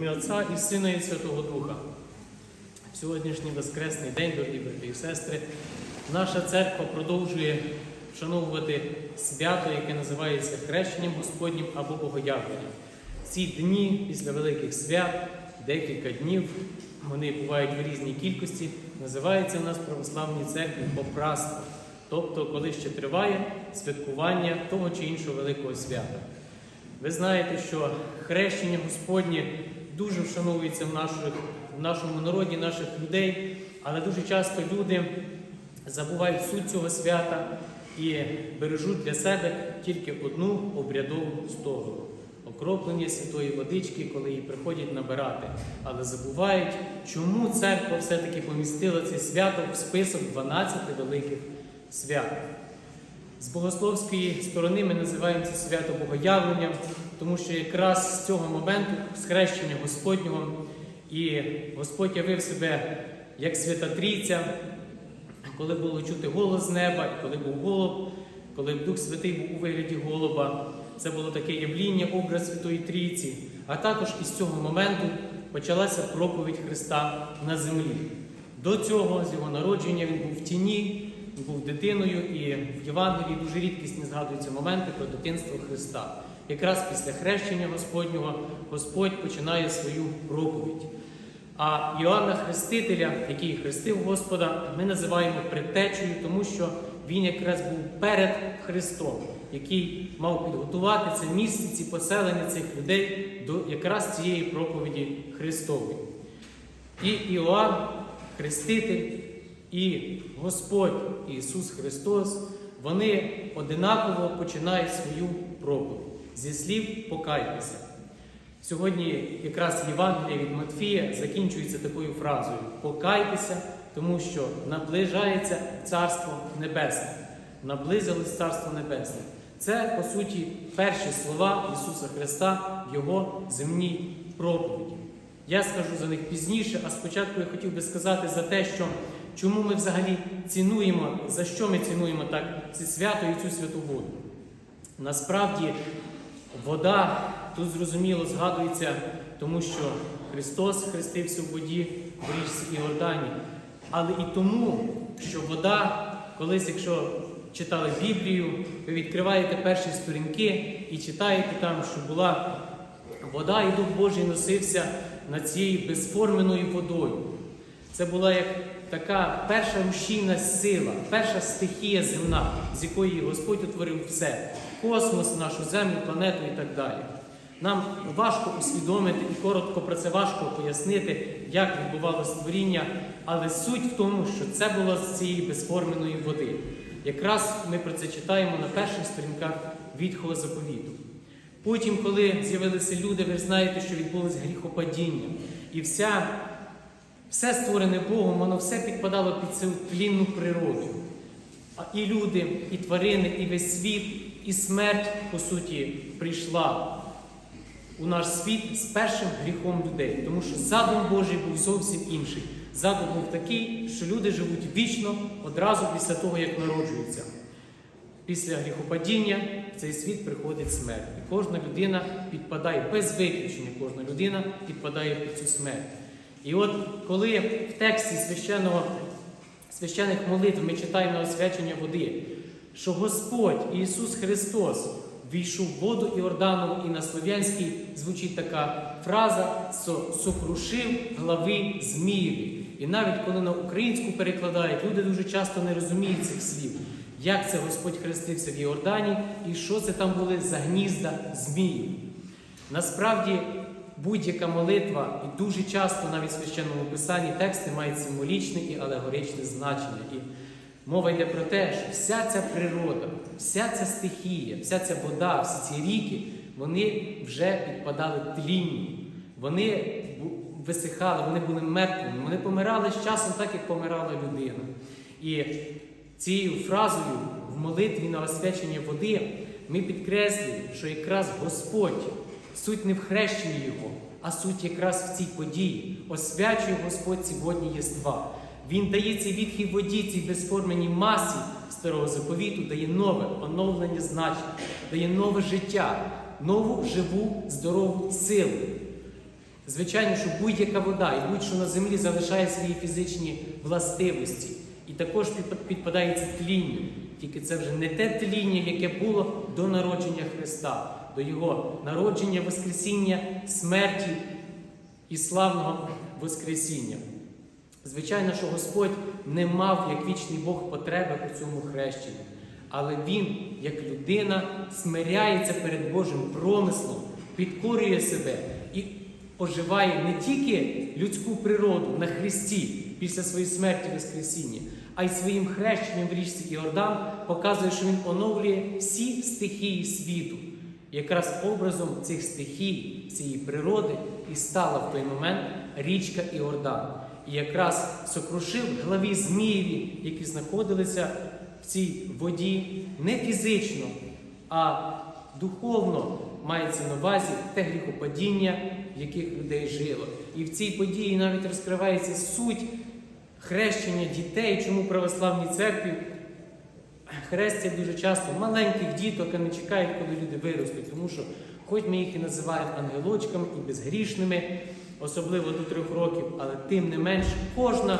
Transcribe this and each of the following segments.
ім'я Отця і Сина і Святого Духа. В сьогоднішній Воскресний день, дорогі брати і сестри, наша церква продовжує вшановувати свято, яке називається Хрещенням Господнім або Богоявленням. Ці дні після великих свят, декілька днів, вони бувають в різній кількості, називаються у нас в православній церкві попраство, тобто коли ще триває святкування того чи іншого великого свята. Ви знаєте, що хрещення Господнє дуже вшановується в, наших, в нашому народі, наших людей, але дуже часто люди забувають суть цього свята і бережуть для себе тільки одну обрядову сторону окроплення святої водички, коли її приходять набирати. Але забувають, чому церква все-таки помістила це свято в список 12 великих свят. З богословської сторони ми називаємо це свято Богоявлення, тому що якраз з цього моменту, з хрещення Господнього, і Господь явив себе як свята Трійця, коли було чути голос з неба, коли був голуб, коли Дух Святий був у вигляді голуба. Це було таке явління, образ Святої Трійці. А також із цього моменту почалася проповідь Христа на землі. До цього, з його народження, він був в тіні, був дитиною, і в Євангелії дуже рідкісні згадуються моменти про дитинство Христа. Якраз після хрещення Господнього Господь починає свою проповідь. А Іоанна Хрестителя, який хрестив Господа, ми називаємо предтечею, тому що він якраз був перед Христом, який мав підготувати це місце, ці поселення цих людей до якраз цієї проповіді Христової. І Іоанн, Хреститель, і Господь Ісус Христос, вони одинаково починають свою проповідь зі слів покайтеся. Сьогодні якраз Євангелія від Матфія закінчується такою фразою Покайтеся, тому що наближається Царство Небесне. Наблизилось Царство Небесне. Це, по суті, перші слова Ісуса Христа в Його земній проповіді. Я скажу за них пізніше, а спочатку я хотів би сказати за те, що чому ми взагалі цінуємо, за що ми цінуємо так це свято і цю святу воду. Насправді, вода тут зрозуміло згадується, тому що Христос хрестився в воді в річці Іордані. Але і тому, що вода, колись, якщо читали Біблію, ви відкриваєте перші сторінки і читаєте там, що була вода, і Дух Божий носився над цією безформеною водою. Це була як така перша рушійна сила, перша стихія земна, з якої Господь утворив все космос, нашу землю, планету і так далі. Нам важко усвідомити і коротко про це важко пояснити, як відбувалося створіння, але суть в тому, що це було з цієї безформеної води. Якраз ми про це читаємо на перших сторінках Відхого заповіту. Потім, коли з'явилися люди, ви знаєте, що відбулось гріхопадіння. І вся, все створене Богом, воно все підпадало під цю тлінну природу. А і люди, і тварини, і весь світ, і смерть, по суті, прийшла у наш світ з першим гріхом людей. Тому що задум Божий був зовсім інший. Задум був такий, що люди живуть вічно одразу після того, як народжуються. Після гріхопадіння в цей світ приходить смерть. І кожна людина підпадає без виключення, кожна людина підпадає під цю смерть. І от коли в тексті священного, священих молитв ми читаємо освячення води, що Господь Ісус Христос війшов в воду Іорданову, і на слов'янській звучить така фраза сокрушив глави Змієві. І навіть коли на українську перекладають, люди дуже часто не розуміють цих слів. Як це Господь хрестився в Йордані і що це там були за гнізда зміїв? Насправді, будь-яка молитва, і дуже часто навіть в священному писанні тексти мають символічне і алегоричне значення. І мова йде про те, що вся ця природа, вся ця стихія, вся ця вода, всі ці ріки, вони вже підпадали тлінню. Вони висихали, вони були мертвими, вони помирали з часом, так як помирала людина. І цією фразою в молитві на освячення води ми підкреслюємо, що якраз Господь, суть не в хрещенні Його, а суть якраз в цій події. Освячує Господь ці водні єства. Він дає цій відхій воді, цій безформеній масі старого заповіту, дає нове оновлення значення, дає нове життя, нову живу, здорову силу. Звичайно, що будь-яка вода і будь-що на землі залишає свої фізичні властивості. І також підпадається тлінню. Тільки це вже не те тління, яке було до народження Христа, до Його народження, Воскресіння, смерті і славного Воскресіння. Звичайно, що Господь не мав як вічний Бог потреби у цьому хрещенні, але Він, як людина, смиряється перед Божим промислом, підкорює себе і оживає не тільки людську природу на Христі після своєї смерті Воскресіння, а й своїм хрещенням в річці Іордан показує, що він оновлює всі стихії світу. Якраз образом цих стихій, цієї природи і стала в той момент річка Іордан. І якраз сокрушив главі Змієві, які знаходилися в цій воді не фізично, а духовно мається на увазі те гріхопадіння, в яких людей жило. І в цій події навіть розкривається суть хрещення дітей, чому в православній церкві хрестять дуже часто маленьких діток, а не чекають, коли люди виростуть. Тому що, хоч ми їх і називаємо ангелочками і безгрішними, особливо до трьох років, але тим не менш, кожна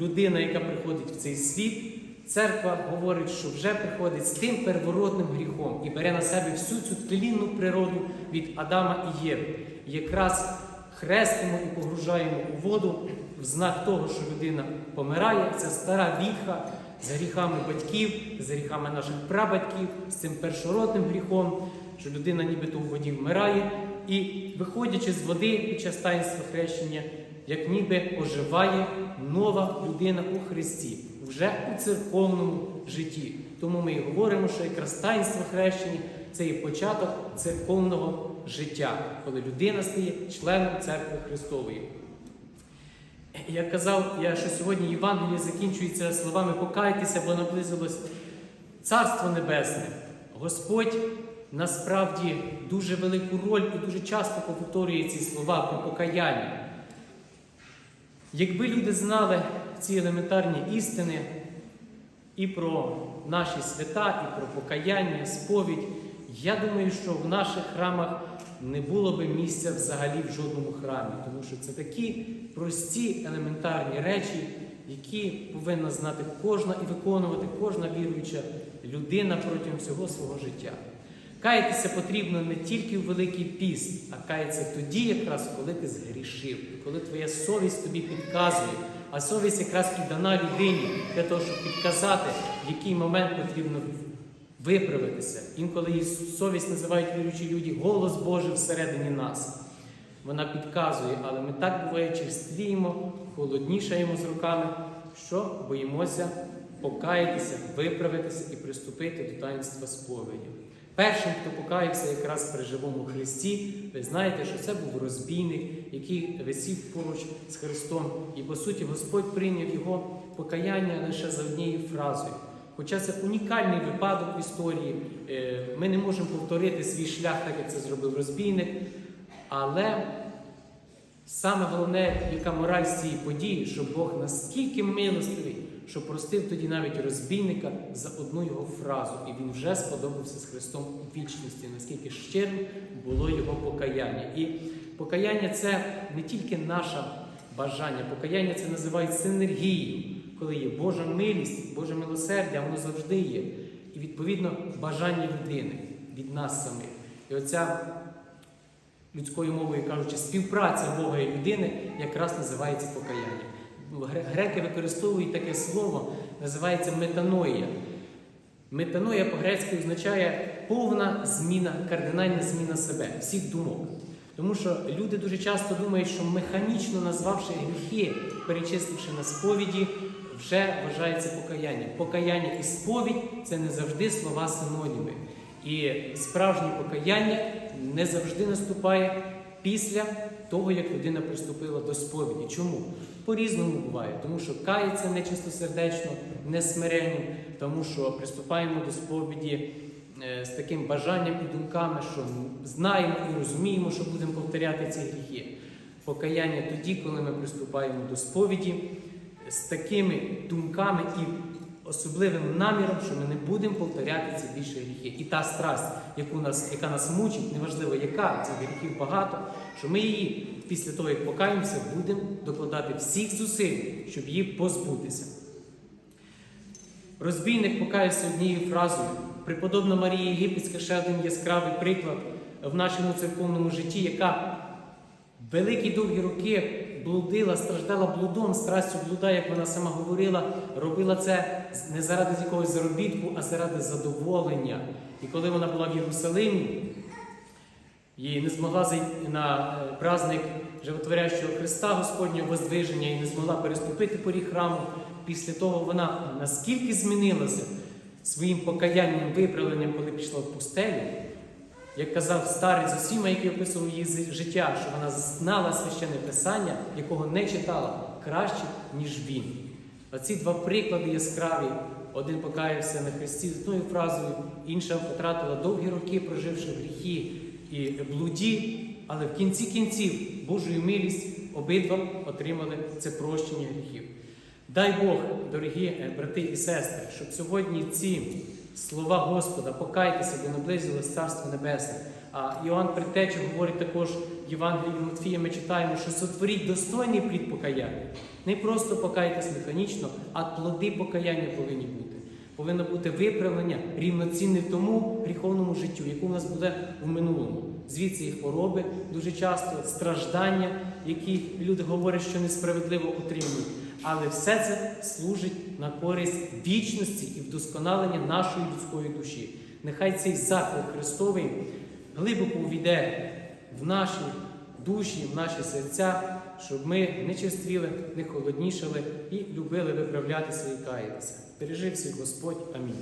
людина, яка приходить в цей світ, церква говорить, що вже приходить з тим первородним гріхом і бере на себе всю цю тлінну природу від Адама і Єви. Якраз хрестимо і погружаємо у воду в знак того, що людина помирає. Це стара вітха з гріхами батьків, з гріхами наших прабатьків, з цим першородним гріхом, що людина нібито у воді вмирає, і, виходячи з води під час таїнства хрещення, як ніби оживає нова людина у Христі, вже у церковному житті. Тому ми і говоримо, що якраз таїнство хрещення це є початок церковного життя, коли людина стає членом церкви Христової. Я казав, я, що сьогодні Євангеліє закінчується словами покайтеся, бо наблизилось Царство Небесне. Господь насправді дуже велику роль і дуже часто повторює ці слова про покаяння. Якби люди знали ці елементарні істини і про наші свята, і про покаяння, сповідь, я думаю, що в наших храмах не було би місця взагалі в жодному храмі, тому що це такі прості елементарні речі, які повинна знати кожна і виконувати кожна віруюча людина протягом всього свого життя. Каятися потрібно не тільки в Великий піст, а каятися тоді, якраз коли ти згрішив, коли твоя совість тобі підказує, а совість якраз і дана людині для того, щоб підказати, в який момент потрібно виправитися. Інколи її совість називають віруючі люди голос Божий всередині нас. Вона підказує, але ми так буває черствіємо, холоднішаємо з руками, що боїмося покаятися, виправитися і приступити до таїнства сповіді. Першим, хто покаявся якраз при живому Христі, ви знаєте, що це був розбійник, який висів поруч з Христом. І по суті Господь прийняв його покаяння лише за однією фразою. Хоча це унікальний випадок в історії, е, ми не можемо повторити свій шлях, так як це зробив розбійник. Але саме головне, яка мораль з цієї події, що Бог наскільки милостивий, що простив тоді навіть розбійника за одну його фразу, і він вже сподобався з Христом у вічності, наскільки щирим було його покаяння. І покаяння це не тільки наше бажання, покаяння це називають синергією, коли є Божа милість, Боже милосердя, воно завжди є. І відповідно бажання людини від нас самих. І оця людською мовою кажучи, співпраця Бога і людини якраз називається покаяння. Греки використовують таке слово, називається метаноїя. Метаноя по-грецьки означає повна зміна, кардинальна зміна себе, всіх думок. Тому що люди дуже часто думають, що механічно назвавши гріхи, перечисливши на сповіді, вже вважається покаяння. Покаяння і сповідь це не завжди слова синоніми. І справжнє покаяння не завжди наступає після того, як людина приступила до сповіді. Чому? По-різному буває, тому що кається нечистосердечно, несмиренням, тому що приступаємо до сповіді е, з таким бажанням і думками, що знаємо і розуміємо, що будемо повторяти ці гріхи. Покаяння тоді, коли ми приступаємо до сповіді з такими думками і особливим наміром, що ми не будемо повторяти ці більше гріхи. І та страсть, яку нас, яка нас мучить, неважливо, яка цих гріхів багато, що ми її після того, як покаємося, будемо докладати всіх зусиль, щоб її позбутися. Розбійник покаявся однією фразою. Преподобна Марія Єгипетська ще один яскравий приклад в нашому церковному житті, яка великі довгі роки блудила, страждала блудом, страстю блуда, як вона сама говорила, робила це не заради якогось заробітку, а заради задоволення. І коли вона була в Єрусалимі, і не змогла зайти на е, праздник Животворящого Христа Господнього Воздвиження і не змогла переступити поріг храму. Після того вона наскільки змінилася своїм покаянням, виправленням, коли пішла в пустелю, як казав старець з усіма, який описував її життя, що вона знала священне писання, якого не читала краще, ніж він. Оці два приклади яскраві. Один покаявся на Христі з одною фразою, інша потратила довгі роки, проживши в гріхі і блуді, але в кінці кінців Божою милість обидва отримали це прощення гріхів. Дай Бог, дорогі е, брати і сестри, щоб сьогодні ці слова Господа покайтеся, бо наблизилось Царство Небесне. А Іоанн Притечі говорить також в Євангелії Матфія, ми читаємо, що сотворіть достойний плід покаяння. Не просто покайтесь механічно, а плоди покаяння повинні бути. Повинно бути виправлення рівноцінне тому гріховному життю, яке у нас буде в минулому. Звідси і хвороби дуже часто, страждання, які люди говорять, що несправедливо отримують. Але все це служить на користь вічності і вдосконалення нашої людської душі. Нехай цей заклик Христовий глибоко увійде в наші душі, в наші серця, щоб ми не черствіли, не холоднішали і любили виправлятися і каятися. Бережи всіх Господь. Амінь.